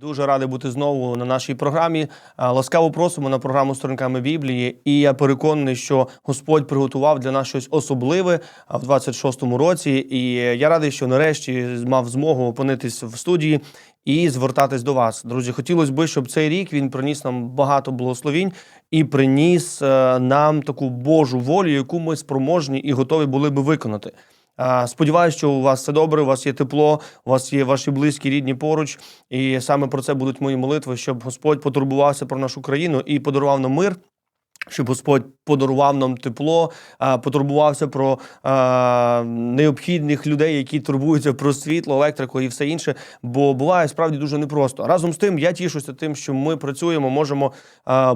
Дуже радий бути знову на нашій програмі. Ласкаво просимо на програму сторінками Біблії. І я переконаний, що Господь приготував для нас щось особливе в 26-му році. І я радий, що нарешті мав змогу опинитись в студії і звертатись до вас. Друзі, хотілося б, щоб цей рік він приніс нам багато благословінь і приніс е, нам таку Божу волю, яку ми спроможні і готові були би виконати. Сподіваюсь, що у вас все добре, у вас є тепло, у вас є ваші близькі, рідні поруч. І саме про це будуть мої молитви, щоб Господь потурбувався про нашу країну і подарував нам мир. Щоб Господь подарував нам тепло, потурбувався про необхідних людей, які турбуються про світло, електрику і все інше. Бо буває справді дуже непросто. Разом з тим, я тішуся тим, що ми працюємо, можемо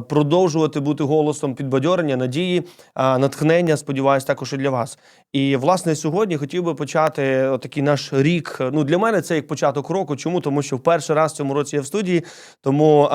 продовжувати бути голосом підбадьорення, надії, натхнення. Сподіваюсь, також і для вас. І власне сьогодні хотів би почати отакий наш рік. Ну для мене це як початок року. Чому? Тому що в перший раз в цьому році я в студії. Тому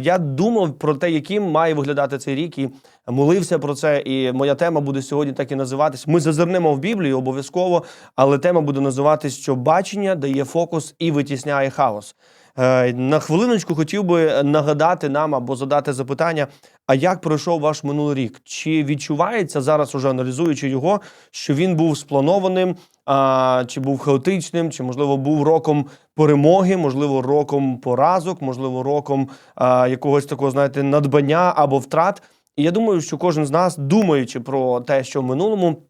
я думав про те, яким має виглядати цей рік, і молився про це. І моя тема буде сьогодні так і називатись. Ми зазирнемо в Біблію обов'язково, але тема буде називатись, що бачення дає фокус і витісняє хаос. Е, На хвилиночку хотів би нагадати нам або задати запитання: а як пройшов ваш минулий рік? Чи відчувається зараз, уже аналізуючи його, що він був спланованим, а, чи був хаотичним, чи можливо був роком перемоги, можливо, роком поразок, можливо, роком а, якогось такого, знаєте, надбання або втрат? І я думаю, що кожен з нас, думаючи про те, що в минулому.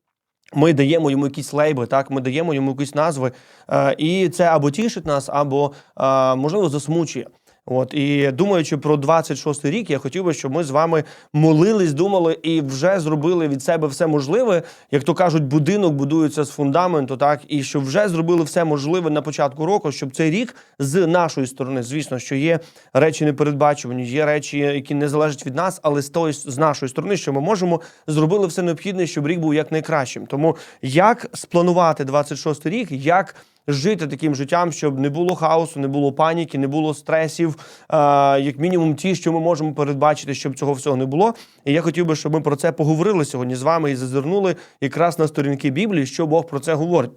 Ми даємо йому якісь лейби, так ми даємо йому якісь назви, е, і це або тішить нас, або е, можливо засмучує. От і думаючи про 26-й рік, я хотів би, щоб ми з вами молились, думали і вже зробили від себе все можливе. Як то кажуть, будинок будується з фундаменту, так і щоб вже зробили все можливе на початку року, щоб цей рік з нашої сторони, звісно, що є речі непередбачувані, є речі, які не залежать від нас, але з тої з нашої сторони, що ми можемо, зробили все необхідне, щоб рік був якнайкращим. Тому як спланувати 26-й рік, як жити таким життям, щоб не було хаосу, не було паніки, не було стресів, е, як мінімум ті, що ми можемо передбачити, щоб цього всього не було. І я хотів би, щоб ми про це поговорили сьогодні з вами і зазирнули якраз на сторінки Біблії, що Бог про це говорить.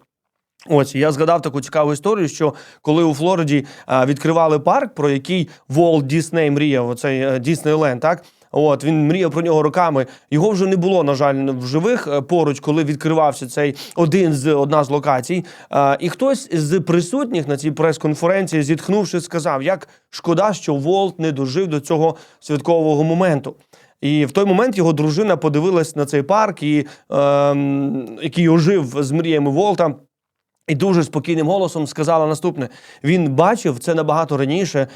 Ось я згадав таку цікаву історію, що коли у Флориді а, відкривали парк, про який Walt Disney мріяв, оцей е, Діснейленд, так. От він мріяв про нього роками. Його вже не було, на жаль, в живих е, поруч, коли відкривався цей один з одна з локацій. А, і хтось з присутніх на цій прес-конференції, зітхнувши, сказав, як шкода, що Волт не дожив до цього святкового моменту. І в той момент його дружина подивилась на цей парк, і, ем, який ожив з мріями Волта. І дуже спокійним голосом сказала наступне: він бачив це набагато раніше,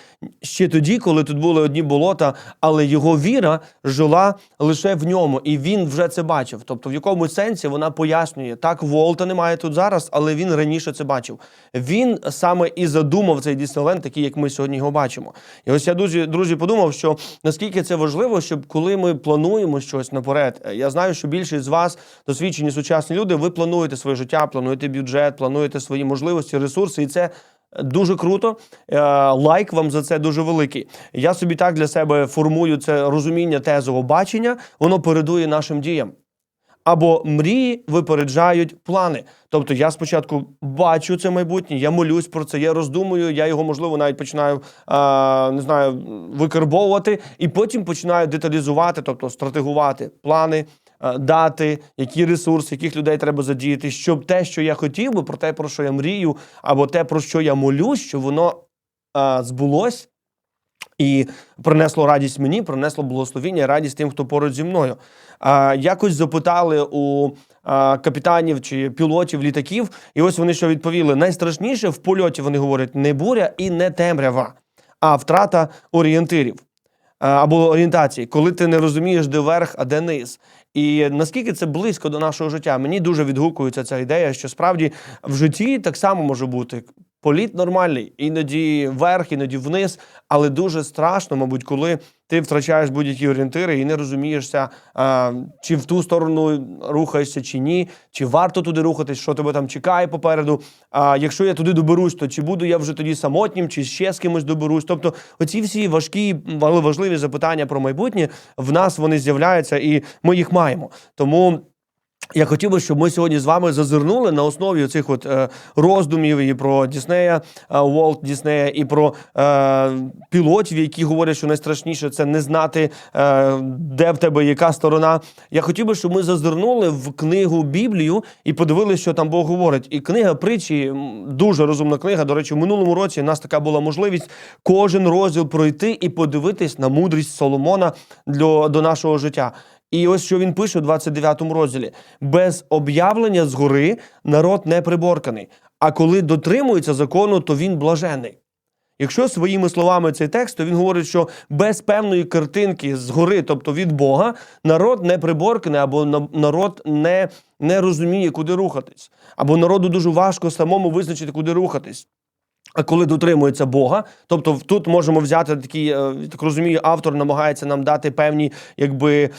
ще тоді, коли тут були одні болота, але його віра жила лише в ньому, і він вже це бачив. Тобто, в якому сенсі вона пояснює, так Волта немає тут зараз, але він раніше це бачив. Він саме і задумав цей Діснейленд, такий, як ми сьогодні його бачимо. І ось я друзі, друзі, подумав, що наскільки це важливо, щоб коли ми плануємо щось наперед, я знаю, що більшість з вас досвідчені сучасні люди, ви плануєте своє життя, плануєте бюджет, плануєте свої можливості, ресурси, і це. Дуже круто, Е, лайк вам за це дуже великий. Я собі так для себе формую це розуміння тезового бачення, воно передує нашим діям. Або мрії випереджають плани. Тобто я спочатку бачу це майбутнє, я молюсь про це, я роздумую, я його можливо навіть починаю а, не знаю викарбовувати, і потім починаю деталізувати, тобто стратегувати плани, дати, які ресурси, яких людей треба задіяти, щоб те, що я хотів би, про те, про що я мрію, або те, про що я молюсь, щоб воно а, збулось. І принесло радість мені, принесло благословіння, радість тим, хто поруч зі мною. А, якось запитали у а, капітанів чи пілотів літаків, і ось вони що відповіли: найстрашніше в польоті вони говорять не буря і не темрява, а втрата орієнтирів або орієнтації, коли ти не розумієш, де верх, а де низ. І наскільки це близько до нашого життя, мені дуже відгукується ця ідея, що справді в житті так само може бути. Політ нормальний, іноді вверх, іноді вниз, але дуже страшно, мабуть, коли ти втрачаєш будь-які орієнтири і не розумієшся, а, чи в ту сторону рухаєшся, чи ні, чи варто туди рухатись, що тебе там чекає попереду. А якщо я туди доберусь, то чи буду я вже тоді самотнім, чи ще з кимось доберусь? Тобто, оці всі важкі, але важливі запитання про майбутнє в нас вони з'являються, і ми їх маємо. Тому. Я хотів би, щоб ми сьогодні з вами зазирнули на основі цих от е, роздумів і про Діснея, е, Уолт Діснея, і про е, пілотів, які говорять, що найстрашніше це не знати, е, де в тебе яка сторона. Я хотів би, щоб ми зазирнули в книгу Біблію і подивилися, що там Бог говорить. І книга притчі дуже розумна книга. До речі, в минулому році у нас така була можливість кожен розділ пройти і подивитись на мудрість Соломона для, до нашого життя. І ось що він пише у 29 розділі: без об'явлення згори народ не приборканий. А коли дотримується закону, то він блажений. Якщо своїми словами цей текст, то він говорить, що без певної картинки згори, тобто від Бога, народ не приборканий, або народ не, не розуміє, куди рухатись, або народу дуже важко самому визначити, куди рухатись. Коли дотримується Бога, тобто тут можемо взяти такі, е, так розумію, автор намагається нам дати певні якби е,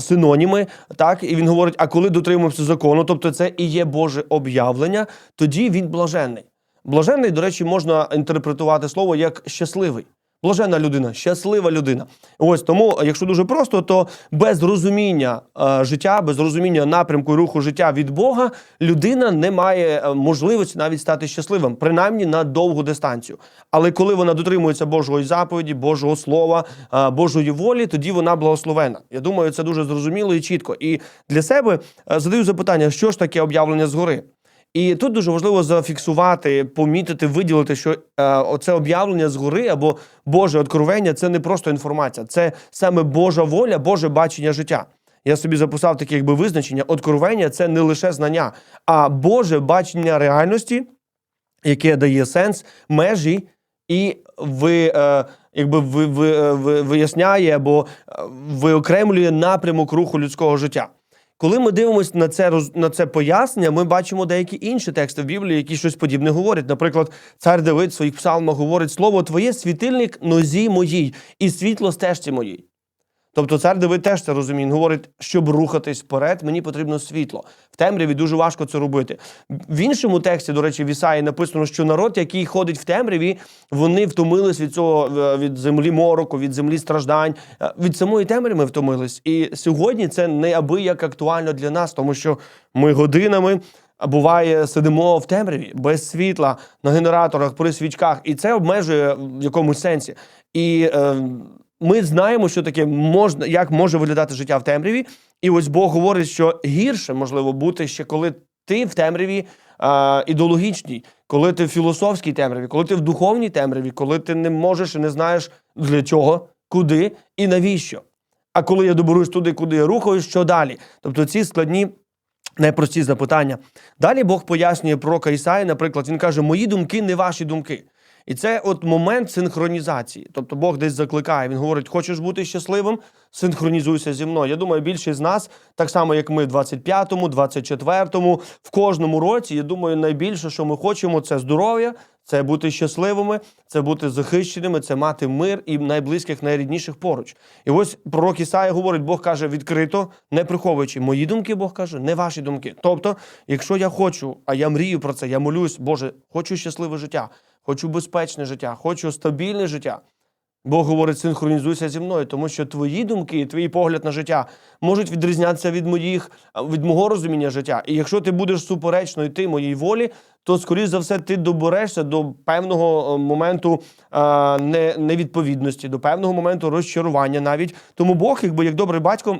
синоніми, так і він говорить: а коли дотримуємося закону, тобто це і є Боже об'явлення, тоді він блаженний. Блаженний, до речі, можна інтерпретувати слово як щасливий. Блаженна людина, щаслива людина. Ось тому, якщо дуже просто, то без розуміння е, життя, без розуміння напрямку руху життя від Бога, людина не має е, можливості навіть стати щасливим, принаймні на довгу дистанцію. Але коли вона дотримується Божої заповіді, Божого слова, е, Божої волі, тоді вона благословена. Я думаю, це дуже зрозуміло і чітко. І для себе е, задаю запитання, що ж таке об'явлення згори? І тут дуже важливо зафіксувати, помітити, виділити, що е, оце об'явлення згори або Боже откровення це не просто інформація, це саме Божа воля, Боже бачення життя. Я собі записав таке якби визначення. Откровення це не лише знання, а Боже бачення реальності, яке дає сенс, межі і ви, е, якби ви, ви, е, ви, виясняє або е, виокремлює напрямок руху людського життя. Коли ми дивимося на це на це пояснення, ми бачимо деякі інші тексти в Біблії, які щось подібне говорять. Наприклад, цар Давид в своїх псалмах говорить слово Твоє світильник нозі моїй і світло стежці моїй. Тобто цар Давид теж це розуміє. Він говорить, щоб рухатись вперед, мені потрібно світло. В темряві дуже важко це робити. В іншому тексті, до речі, в Ісаї написано, що народ, який ходить в темряві, вони втомились від цього е, від землі мороку, від землі страждань, е, від самої темряви ми втомились. І сьогодні це неабияк актуально для нас, тому що ми годинами. Буває, сидимо в темряві без світла на генераторах при свічках, і це обмежує в якомусь сенсі. І е, ми знаємо, що таке можна, як може виглядати життя в темряві. І ось Бог говорить, що гірше можливо бути ще коли ти в темряві е, ідеологічній, коли ти в філософській темряві, коли ти в духовній темряві, коли ти не можеш і не знаєш для чого, куди і навіщо. А коли я доберусь туди, куди я рухаюсь, що далі? Тобто ці складні непрості запитання. Далі Бог пояснює пророка Ісаї, наприклад, він каже: Мої думки не ваші думки. І це от момент синхронізації. Тобто Бог десь закликає. Він говорить: хочеш бути щасливим, синхронізуйся зі мною. Я думаю, більшість з нас, так само як ми в 25-му, 24-му, в кожному році. Я думаю, найбільше, що ми хочемо, це здоров'я, це бути щасливими, це бути захищеними, це мати мир і найблизьких, найрідніших поруч. І ось пророк Ісая говорить, Бог каже відкрито, не приховуючи мої думки, Бог каже, не ваші думки. Тобто, якщо я хочу, а я мрію про це, я молюсь, Боже, хочу щасливе життя, хочу безпечне життя, хочу стабільне життя. Бог говорить, синхронізуйся зі мною, тому що твої думки, і твій погляд на життя можуть відрізнятися від моїх, від мого розуміння життя. І якщо ти будеш суперечно йти моїй волі, то скоріш за все ти доберешся до певного е, моменту е, не- невідповідності, до певного моменту розчарування навіть. Тому Бог, якби як добрий батько.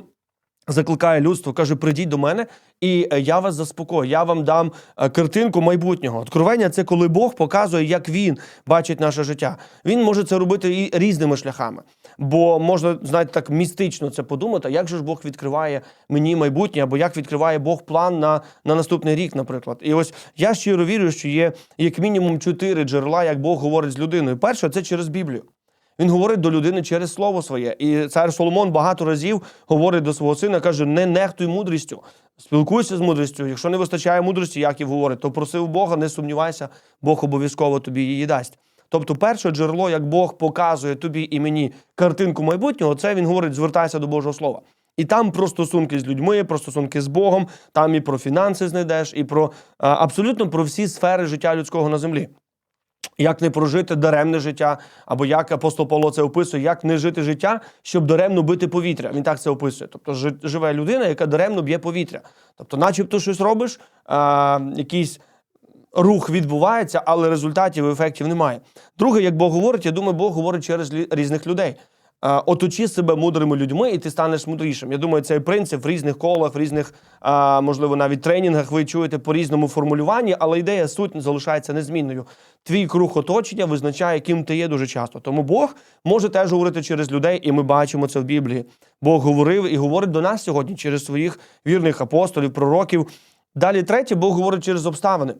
Закликає людство, каже: прийдіть до мене, і е, я вас заспокою. Я вам дам е, картинку майбутнього. Откровення це коли Бог показує, як він бачить наше життя. Він може це робити і різними шляхами. Бо можна, знаєте, так містично це подумати, як же ж Бог відкриває мені майбутнє, або як відкриває Бог план на, на наступний рік, наприклад. І ось я щиро вірю, що є як мінімум чотири джерела, як Бог говорить з людиною. Перше, це через Біблію. Він говорить до людини через слово своє. І цар Соломон багато разів говорить до свого сина, каже: не нехтуй мудрістю, спілкуйся з мудрістю. Якщо не вистачає мудрості, Яків говорить, то просив Бога, не сумнівайся, Бог обов'язково тобі її дасть. Тобто, перше джерело, як Бог показує тобі і мені картинку майбутнього, це він говорить: звертайся до Божого Слова. І там про стосунки з людьми, про стосунки з Богом, там і про фінанси знайдеш, і про абсолютно про всі сфери життя людського на землі. Як не прожити даремне життя, або як апостол Павло це описує, як не жити життя, щоб даремно бити повітря. Він так це описує. Тобто живе людина, яка даремно б'є повітря. Тобто, начебто щось робиш, а, якийсь рух відбувається, але результатів і ефектів немає. Друге, як Бог говорить, я думаю, Бог говорить через різних людей. А, Оточи себе мудрими людьми, і ти станеш мудрішим. Я думаю, цей принцип в різних колах, в різних, можливо, навіть тренінгах ви чуєте по різному формулюванні, але ідея суть залишається незмінною. Твій круг оточення визначає, ким ти є дуже часто. Тому Бог може теж говорити через людей, і ми бачимо це в Біблії. Бог говорив і говорить до нас сьогодні через своїх вірних апостолів, пророків. Далі третє, Бог говорить через обставини.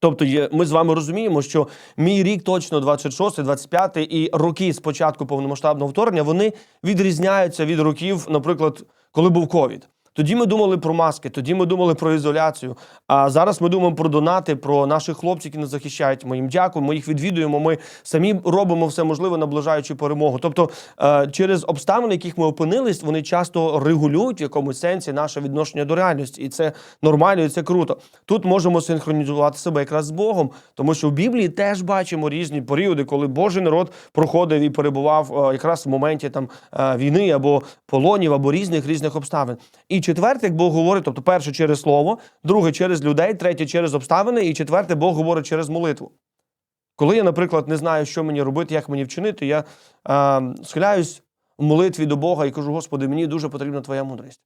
Тобто є, ми з вами розуміємо, що мій рік точно 26, 25 і роки з початку повномасштабного вторгнення вони відрізняються від років, наприклад, коли був ковід. Тоді ми думали про маски, тоді ми думали про ізоляцію. А зараз ми думаємо про донати, про наших хлопців, які нас захищають. Ми їм дякуємо, ми їх відвідуємо. Ми самі робимо все можливе, наближаючи перемогу. Тобто, е, через обставини, яких ми опинились, вони часто регулюють в якомусь сенсі наше відношення до реальності, і це нормально, і це круто. Тут можемо синхронізувати себе якраз з Богом, тому що в Біблії теж бачимо різні періоди, коли Божий народ проходив і перебував е, якраз в моменті там е, війни або полонів, або різних різних обставин. І четверте, як Бог говорить, тобто перше через слово, друге через людей, третє через обставини, і четверте Бог говорить через молитву. Коли я, наприклад, не знаю, що мені робити, як мені вчинити, я е, схиляюсь в молитві до Бога і кажу: Господи, мені дуже потрібна Твоя мудрість.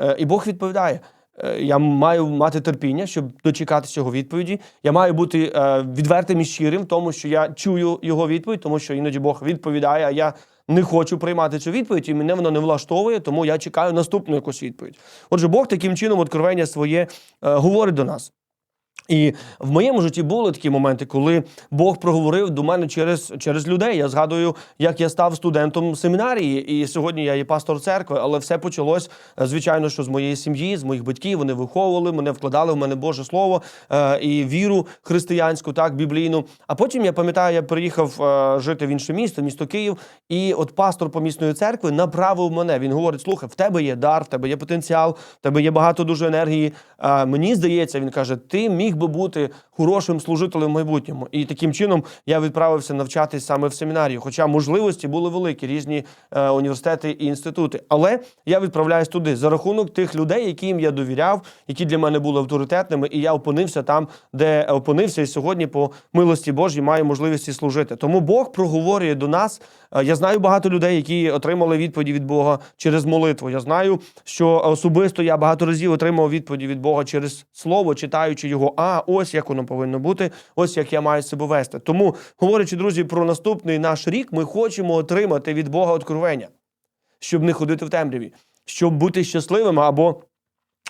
Е, і Бог відповідає. Е, Я маю мати терпіння, щоб дочекатися його відповіді. Я маю бути е, відвертим і щирим, тому що я чую його відповідь, тому що іноді Бог відповідає, а я не хочу приймати цю відповідь, і мене воно не влаштовує, тому я чекаю наступну якусь відповідь. Отже, Бог таким чином откровення своє е, говорить до нас. І в моєму житті були такі моменти, коли Бог проговорив до мене через, через людей. Я згадую, як я став студентом семінарії, і сьогодні я є пастор церкви, але все почалось, е, звичайно, що з моєї сім'ї, з моїх батьків. Вони виховували мене, вкладали в мене Боже Слово е, і віру християнську, так, біблійну. А потім я пам'ятаю, я приїхав е, жити в інше місто, місто Київ, і от пастор помісної церкви направив мене. Він говорить: слухай, в тебе є дар, в тебе є потенціал, в тебе є багато дуже енергії. Мені здається, він каже, ти міг би бути хорошим служителем в майбутньому. І таким чином я відправився навчатись саме в семінарію. Хоча можливості були великі, різні е, університети і інститути. Але я відправляюсь туди за рахунок тих людей, яким я довіряв, які для мене були авторитетними, і я опинився там, де опинився, і сьогодні, по милості Божій, маю можливість служити. Тому Бог проговорює до нас. Е, Я знаю багато людей, які отримали відповіді від Бога через молитву. Я знаю, що особисто я багато разів отримав відповіді від Бога через слово, читаючи його. А ось як воно повинно бути, ось як я маю себе вести. Тому, говорячи, друзі, про наступний наш рік, ми хочемо отримати від Бога откровення, щоб не ходити в темряві, щоб бути щасливими або.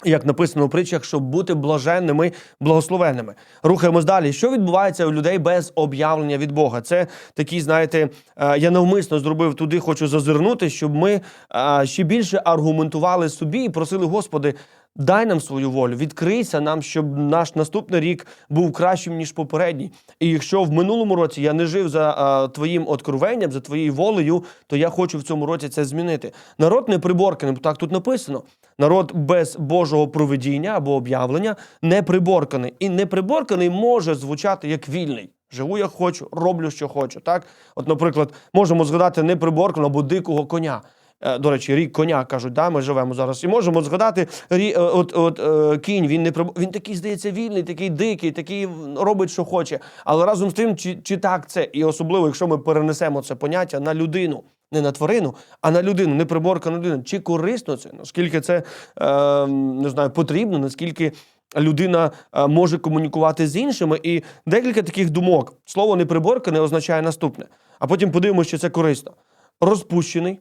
Як написано у притчах, щоб бути блаженними, благословенними. Рухаємось далі. Що відбувається у людей без об'явлення від Бога? Це такі, знаєте, е, я навмисно зробив туди, хочу зазирнути, щоб ми е, ще більше аргументували собі і просили, Господи, дай нам свою волю, відкрийся нам, щоб наш наступний рік був кращим ніж попередній. І якщо в минулому році я не жив за е, твоїм откровенням, за твоєю волею, то я хочу в цьому році це змінити. Народ не приборканий, бо так тут написано. Народ без Божого проведіння або об'явлення не приборканий. І неприборканий може звучати як вільний. Живу як хочу, роблю, що хочу. Так, от, наприклад, можемо згадати неприборканого або дикого коня. Е, До речі, рік коня кажуть, да, ми живемо зараз. І можемо згадати е, от, от, е, кінь. Він не приб- він такий здається вільний, такий дикий, такий робить, що хоче. Але разом з тим, чи, чи так це, і особливо, якщо ми перенесемо це поняття на людину. Не на тварину, а на людину, не приборкану людину. Чи корисно це? Наскільки це е, не знаю, потрібно, наскільки людина може комунікувати з іншими? І декілька таких думок. Слово неприборкане означає наступне. А потім подивимося, що це корисно. Розпущений,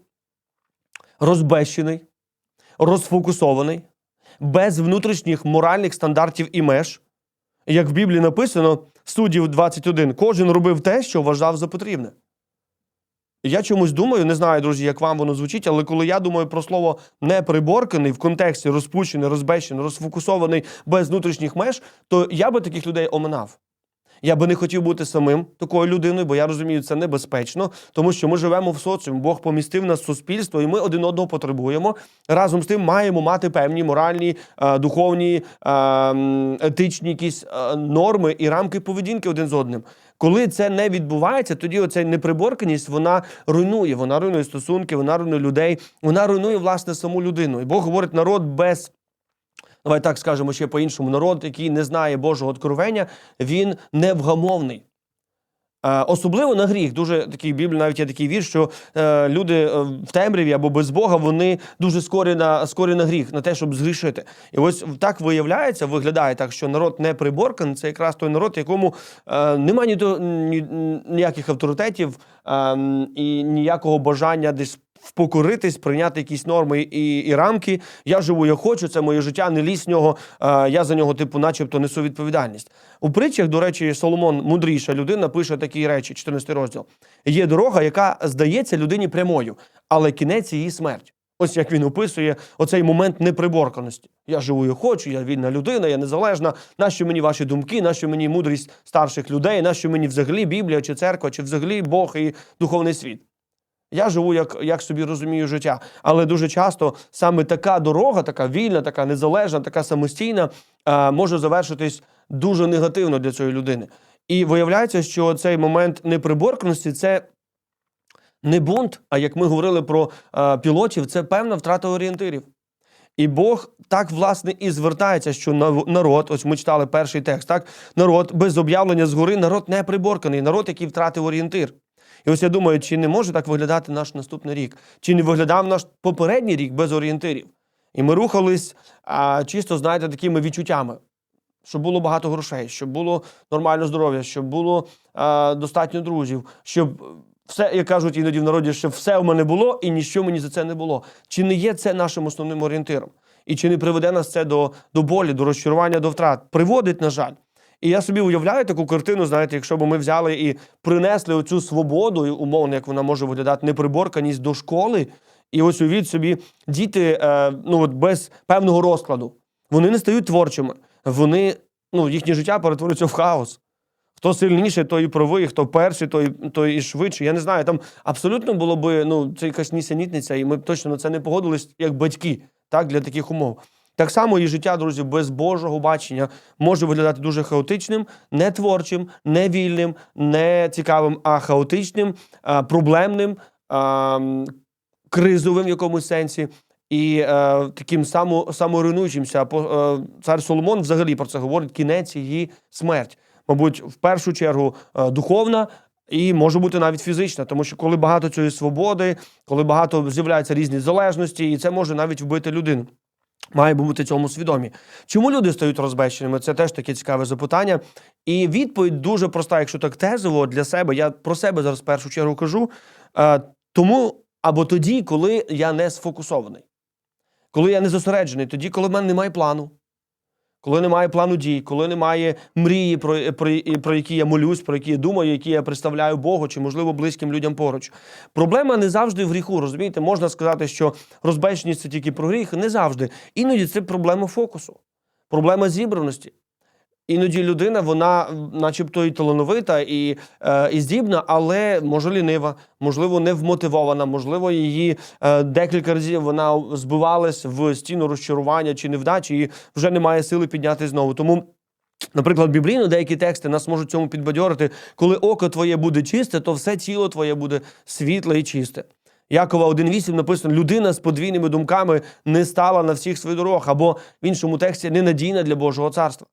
розбещений, розфокусований, без внутрішніх моральних стандартів і меж. Як в Біблії написано, суддів 21, кожен робив те, що вважав за потрібне. Я чомусь думаю, не знаю, друзі, як вам воно звучить, але коли я думаю про слово неприборканий в контексті розпущений, розбещений, розфокусований без внутрішніх меж, то я би таких людей оминав. Я би не хотів бути самим такою людиною, бо я розумію, це небезпечно, тому що ми живемо в соціумі. Бог помістив нас в суспільство, і ми один одного потребуємо. Разом з тим маємо мати певні моральні, е, духовні, е, етичні якісь е, норми і рамки поведінки один з одним. Коли це не відбувається, тоді оця неприборканість вона руйнує. Вона руйнує стосунки, вона руйнує людей, вона руйнує власне саму людину. І Бог говорить, народ без. Давай так скажемо ще по-іншому. Народ, який не знає Божого откровення, він невгамовний. Е, Особливо на гріх. Дуже такий Біблії навіть є такий вірш, що е, люди е, в темряві або без Бога вони дуже скорі на скорі на гріх, на те, щоб згрішити. І ось так виявляється, виглядає так, що народ не приборканий, це якраз той народ, якому е, немає ні, ні, ніяких авторитетів е, і ніякого бажання десь впокоритись, прийняти якісь норми і, і рамки. Я живу, я хочу, це моє життя, не лізь в нього. е, я за нього, типу, начебто, несу відповідальність. У притчах, до речі, Соломон, мудріша людина, пише такі речі, 14 розділ. Є дорога, яка здається людині прямою, але кінець її смерть. Ось як він описує оцей момент неприборканості. Я живу, я хочу, я вільна людина, я незалежна. Нащо мені ваші думки, нащо мені мудрість старших людей, нащо мені взагалі Біблія чи церква, чи взагалі Бог і духовний світ. Я живу, як, як собі розумію життя. Але дуже часто саме така дорога, така вільна, така незалежна, така самостійна, е, може завершитись дуже негативно для цієї людини. І виявляється, що цей момент неприборканості це не бунт, а як ми говорили про е, пілотів, це певна втрата орієнтирів. І Бог так власне і звертається, що народ, ось ми читали перший текст, так народ без об'явлення згори, народ не приборканий, народ, який втратив орієнтир. І ось я думаю, чи не може так виглядати наш наступний рік? Чи не виглядав наш попередній рік без орієнтирів? І ми рухались а, чисто, знаєте, такими відчуттями, щоб було багато грошей, щоб було нормальне здоров'я, щоб було а, достатньо друзів, щоб все, як кажуть іноді в народі, щоб все в мене було і ніщо мені за це не було. Чи не є це нашим основним орієнтиром? І чи не приведе нас це до, до болі, до розчарування, до втрат? Приводить, на жаль. І я собі уявляю таку картину, знаєте, якщо б ми взяли і принесли оцю свободу, умовно, як вона може виглядати, неприборканість до школи, і ось увіть собі діти е, ну, от без певного розкладу. Вони не стають творчими. Вони, ну, їхнє життя перетворюється в хаос. Хто сильніший, той і правий, хто перший, той, той і швидший. Я не знаю, там абсолютно було би ну, це якась нісенітниця, і ми б точно на це не погодились як батьки так, для таких умов. Так само і життя, друзі, без Божого бачення може виглядати дуже хаотичним, не творчим, не вільним, не цікавим, а хаотичним, проблемним, кризовим в якомусь сенсі. І е, таким само, саморуйнуючимся. Е, Цар Соломон взагалі про це говорить: кінець її смерть. Мабуть, в першу чергу е, духовна і може бути навіть фізична, тому що коли багато цієї свободи, коли багато з'являються різні залежності, і це може навіть вбити людину. Має бути цьому свідомі. Чому люди стають розбещеними? Це теж таке цікаве запитання. І відповідь дуже проста, якщо так тезово для себе. Я про себе зараз в першу чергу кажу. Е, тому або тоді, коли я не сфокусований, коли я не зосереджений, тоді, коли в мене немає плану, коли немає плану дій, коли немає мрії, про, про, про які я молюсь, про які я думаю, які я представляю Богу чи, можливо, близьким людям поруч. Проблема не завжди в гріху. Розумієте, можна сказати, що розбещеність це тільки про гріх. Не завжди. Іноді це проблема фокусу, проблема зібраності. Іноді людина, вона, начебто, і талановита, і, е, і здібна, але може лінива, можливо, не вмотивована, можливо, її е, декілька разів вона збивалась в стіну розчарування чи невдачі, і вже немає сили підняти знову. Тому. Наприклад, біблійно деякі тексти нас можуть цьому підбадьорити. Коли око твоє буде чисте, то все тіло твоє буде світле і чисте. Якова 1.8 написано: людина з подвійними думками не стала на всіх своїх дорогах, або в іншому тексті ненадійна для Божого царства.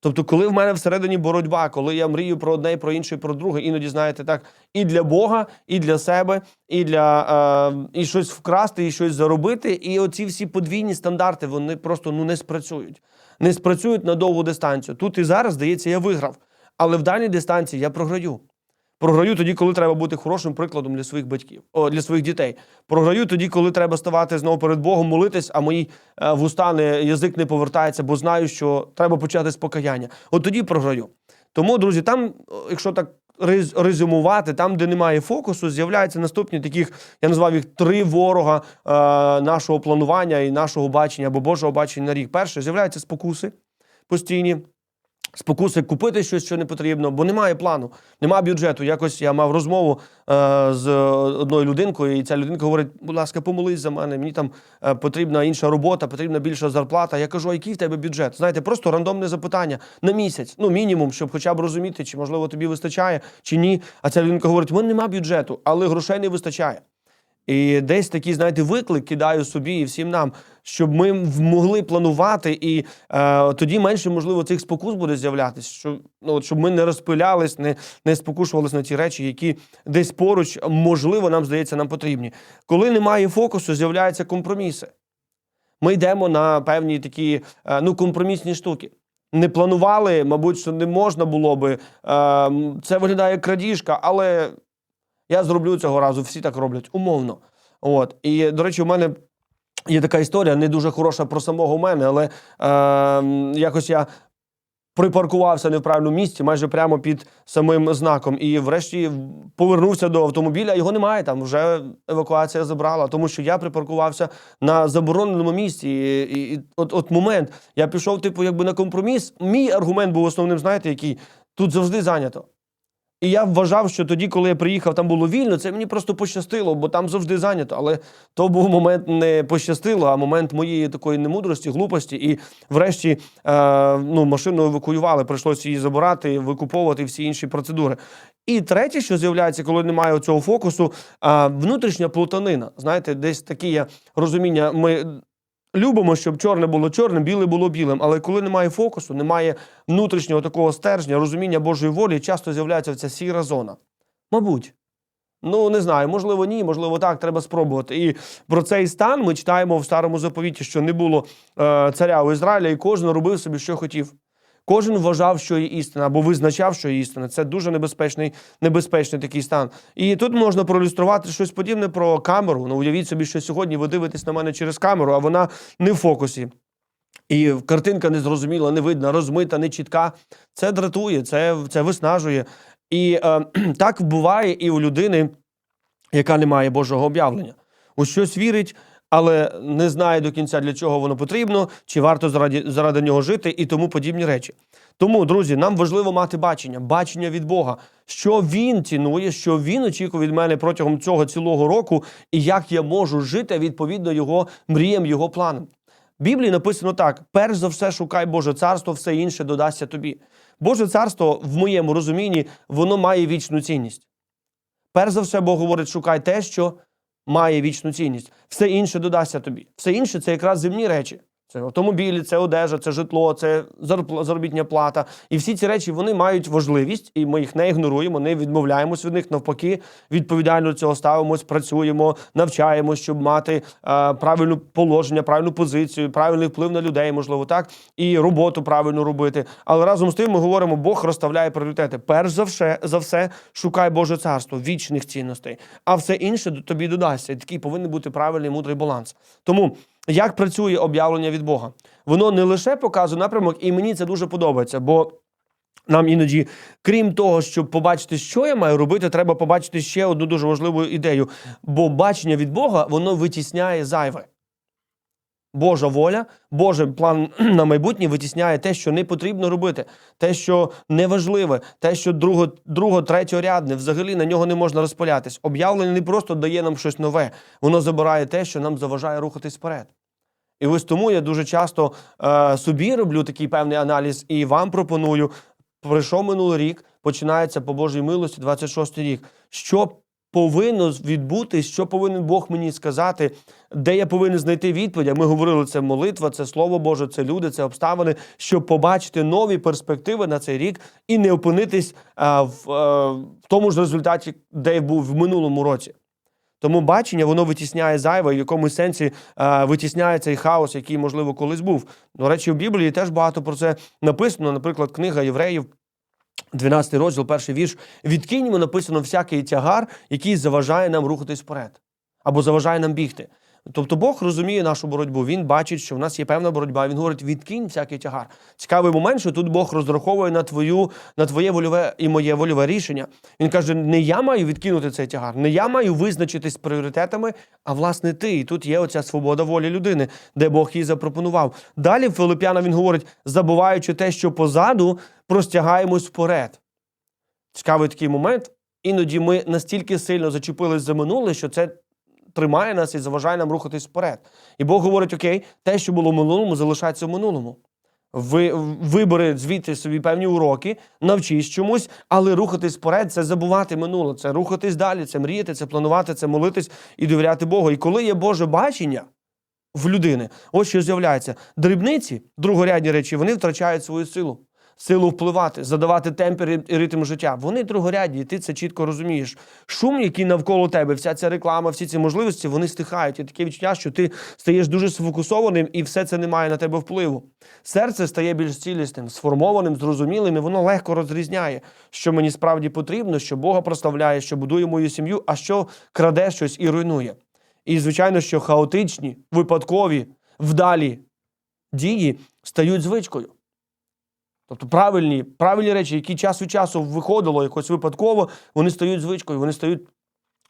Тобто, коли в мене всередині боротьба, коли я мрію про одне, і про інше, і про друге, іноді знаєте так, і для Бога, і для себе, і для е, і щось вкрасти, і щось заробити. І оці всі подвійні стандарти вони просто ну не спрацюють, не спрацюють на довгу дистанцію. Тут і зараз здається, я виграв, але в дальній дистанції я програю. Програю тоді, коли треба бути хорошим прикладом для своїх батьків, о, для своїх дітей. Програю тоді, коли треба ставати знову перед Богом, молитись, а мої е, вуста не язик не повертається, бо знаю, що треба почати з покаяння. От тоді програю. Тому, друзі, там, якщо так рез- резюмувати, там, де немає фокусу, з'являються наступні таких, я назвав їх три ворога е, нашого планування і нашого бачення або Божого бачення на рік. Перше, з'являються спокуси постійні. Спокуси купити щось, що не потрібно, бо немає плану, немає бюджету. Якось я мав розмову е, з одною людинкою, і ця людинка говорить: будь ласка, помолись за мене, мені там е, потрібна інша робота, потрібна більша зарплата. Я кажу, а який в тебе бюджет? Знаєте, просто рандомне запитання на місяць, ну мінімум, щоб хоча б розуміти, чи можливо тобі вистачає, чи ні. А ця людинка говорить: у мене немає бюджету, але грошей не вистачає. І десь такий, знаєте, виклик кидаю собі і всім нам, щоб ми могли планувати, і е, тоді менше, можливо, цих спокус буде з'являтися, щоб, ну, щоб ми не розпилялись, не, не спокушувались на ті речі, які десь поруч, можливо, нам здається, нам потрібні. Коли немає фокусу, з'являються компроміси. Ми йдемо на певні такі е, ну, компромісні штуки. Не планували, мабуть, що не можна було би. Е, це виглядає крадіжка, але я зроблю цього разу, всі так роблять, умовно. От. І, до речі, у мене є така історія, не дуже хороша про самого мене, але е, якось я припаркувався не в правильному місці, майже прямо під самим знаком. І врешті повернувся до автомобіля. Його немає там. Вже евакуація забрала, тому що я припаркувався на забороненому місці. І, і, і от, от момент я пішов, типу, якби на компроміс. Мій аргумент був основним, знаєте, який тут завжди зайнято. І я вважав, що тоді, коли я приїхав, там було вільно, це мені просто пощастило, бо там завжди зайнято. Але то був момент не пощастило, а момент моєї такої немудрості, глупості. І врешті е, ну, машину евакуювали, прийшлося її забирати, викуповувати всі інші процедури. І третє, що з'являється, коли немає цього фокусу, е, внутрішня плутанина. Знаєте, десь таке розуміння. Ми любимо, щоб чорне було чорним, біле було білим. Але коли немає фокусу, немає внутрішнього такого стержня, розуміння Божої волі, часто з'являється ця сіра зона. Мабуть. Ну, не знаю, можливо, ні, можливо, так, треба спробувати. І про цей стан ми читаємо в старому заповіті, що не було е, царя у Ізраїля, і кожен робив собі, що хотів. Кожен вважав, що є істина, або визначав, що є істина. Це дуже небезпечний, небезпечний такий стан. І тут можна проілюструвати щось подібне про камеру. Ну, уявіть собі, що сьогодні ви дивитесь на мене через камеру, а вона не в фокусі. І картинка незрозуміла, не видна, розмита, не чітка. Це дратує, це, це виснажує. І е, так буває і у людини, яка не має Божого об'явлення. У щось вірить, але не знає до кінця, для чого воно потрібно, чи варто заради, заради нього жити, і тому подібні речі. Тому, друзі, нам важливо мати бачення, бачення від Бога, що він цінує, що він очікує від мене протягом цього цілого року, і як я можу жити відповідно його мріям, його планам. В Біблії написано так: перш за все, шукай Боже царство, все інше додасться тобі. Боже царство, в моєму розумінні, воно має вічну цінність. Перш за все, Бог говорить, шукай те, що має вічну цінність. Все інше додасться тобі. Все інше це якраз земні речі. Це автомобілі, це одежа, це житло, це заробітня плата. І всі ці речі вони мають важливість, і ми їх не ігноруємо, не відмовляємось від них. Навпаки, відповідально цього ставимось, працюємо, навчаємось, щоб мати е, правильне положення, правильну позицію, правильний вплив на людей, можливо, так, і роботу правильно робити. Але разом з тим ми говоримо, Бог розставляє пріоритети. Перш за все, за все, шукай Боже царство, вічних цінностей, а все інше тобі додасться. І такий повинен бути правильний мудрий баланс. Тому як працює об'явлення від Бога? Воно не лише показує напрямок, і мені це дуже подобається, бо. Нам іноді, крім того, щоб побачити, що я маю робити, треба побачити ще одну дуже важливу ідею. Бо бачення від Бога воно витісняє зайве. Божа воля, Божий план на майбутнє витісняє те, що не потрібно робити, те, що неважливе, те, що друго, друго третьорядне, взагалі на нього не можна розпалятись. Об'явлення не просто дає нам щось нове, воно забирає те, що нам заважає рухатись вперед. І ось тому я дуже часто е, собі роблю такий певний аналіз і вам пропоную. Пройшов минулий рік, починається по Божій милості, 26 рік. Що повинно відбутись, що повинен Бог мені сказати, де я повинен знайти відповідь? А Ми говорили, це молитва, це слово Боже, це люди, це обставини, щоб побачити нові перспективи на цей рік і не опинитись е, в, е, в тому ж результаті, де я був в минулому році. Тому бачення воно витісняє зайве, і в якомусь сенсі е, витісняє цей хаос, який, можливо, колись був. До речі, в Біблії теж багато про це написано. Наприклад, книга євреїв, 12 розділ, перший вірш. Відкиньмо написано всякий тягар, який заважає нам рухатись вперед, або заважає нам бігти. Тобто Бог розуміє нашу боротьбу. Він бачить, що в нас є певна боротьба. Він говорить: відкинь всякий тягар. Цікавий момент, що тут Бог розраховує на твою, на твоє вольове і моє вольове рішення. Він каже: не я маю відкинути цей тягар, не я маю визначитись пріоритетами, а власне ти. І тут є оця свобода волі людини, де Бог їй запропонував. Далі Филип'яна він говорить, забуваючи те, що позаду, простягаємось вперед. Цікавий такий момент. Іноді ми настільки сильно зачепились за минуле, що це тримає нас і заважає нам рухатись вперед. І Бог говорить: окей, те, що було в минулому, залишається в минулому. Ви вибери звідти собі певні уроки, навчись чомусь, але рухатись вперед це забувати минуле, це рухатись далі, це мріяти, це планувати, це молитись і довіряти Богу. І коли є Боже бачення в людини, ось що з'являється. Дрібниці, другорядні речі, вони втрачають свою силу. Силу впливати, задавати темп і ритм життя. Вони другорядні, і ти це чітко розумієш. Шум, який навколо тебе, вся ця реклама, всі ці можливості, вони стихають. І таке відчуття, що ти стаєш дуже сфокусованим, і все це не має на тебе впливу. Серце стає більш цілісним, сформованим, зрозумілим, і воно легко розрізняє, що мені справді потрібно, що Бога прославляє, що будує мою сім'ю, а що краде щось і руйнує. І, звичайно, що хаотичні, випадкові, вдалі дії стають звичкою. Тобто правильні, правильні речі, які час від часу виходило якось випадково, вони стають звичкою, вони стають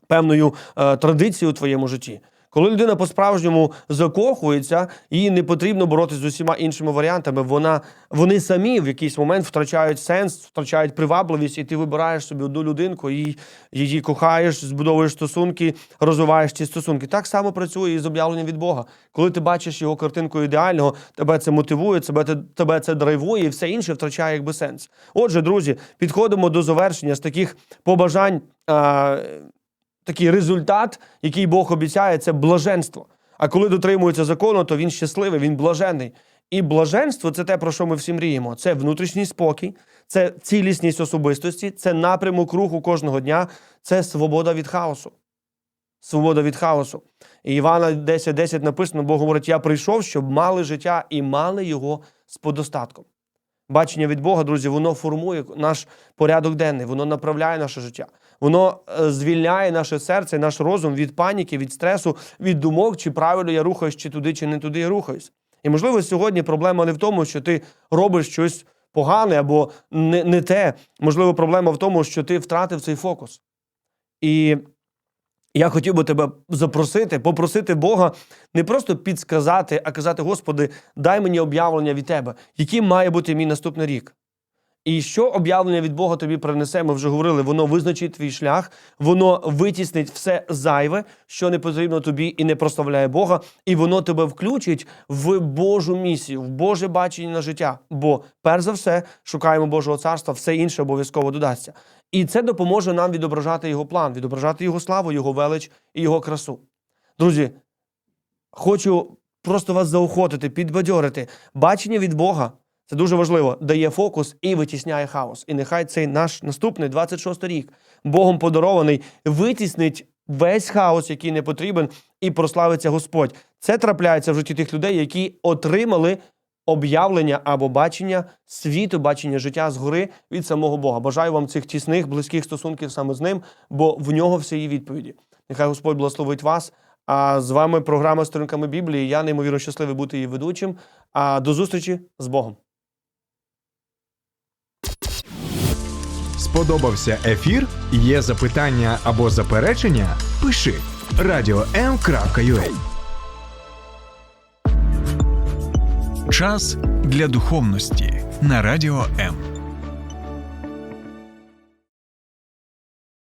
певною е, традицією у твоєму житті. Коли людина по-справжньому закохується, їй не потрібно боротися з усіма іншими варіантами. Вона, вони самі в якийсь момент втрачають сенс, втрачають привабливість, і ти вибираєш собі одну людинку, і її кохаєш, збудовуєш стосунки, розвиваєш ці стосунки. Так само працює і з об'явленням від Бога. Коли ти бачиш його картинку ідеального, тебе це мотивує, тебе, тебе це драйвує, і все інше втрачає якби сенс. Отже, друзі, підходимо до завершення з таких побажань. Такий результат, який Бог обіцяє, це блаженство. А коли дотримується закону, то він щасливий, він блажений. І блаженство це те, про що ми всі мріємо. Це внутрішній спокій, це цілісність особистості, це напрямок руху кожного дня, це свобода від хаосу. Свобода від хаосу. І Івана 10.10 10 написано, Бог говорить: я прийшов, щоб мали життя і мали його з подостатком. Бачення від Бога, друзі, воно формує наш порядок денний, воно направляє наше життя. Воно е, звільняє наше серце, наш розум від паніки, від стресу, від думок, чи правильно я рухаюсь, чи туди, чи не туди я рухаюсь. І, можливо, сьогодні проблема не в тому, що ти робиш щось погане або не, не те. Можливо, проблема в тому, що ти втратив цей фокус. І я хотів би тебе запросити, попросити Бога не просто підсказати, а казати: Господи, дай мені об'явлення від Тебе, яким має бути мій наступний рік. І що об'явлення від Бога тобі принесе, ми вже говорили, воно визначить твій шлях, воно витіснить все зайве, що не потрібно тобі і не прославляє Бога, і воно тебе включить в Божу місію, в Боже бачення на життя. Бо, перш за все, шукаємо Божого царства, все інше обов'язково додасться. І це допоможе нам відображати його план, відображати його славу, його велич і його красу. Друзі, хочу просто вас заохотити, підбадьорити. Бачення від Бога. Це дуже важливо, дає фокус і витісняє хаос. І нехай цей наш наступний 26 рік, Богом подарований, витіснить весь хаос, який не потрібен, і прославиться Господь. Це трапляється в житті тих людей, які отримали об'явлення або бачення світу, бачення життя згори від самого Бога. Бажаю вам цих тісних, близьких стосунків саме з ним, бо в нього всі є відповіді. Нехай Господь благословить вас. А з вами програма сторінками Біблії. Я неймовірно щасливий бути її ведучим. А до зустрічі з Богом. Сподобався ефір? Є запитання або заперечення? Пиши radio.m.ua Час для духовності на радіо М.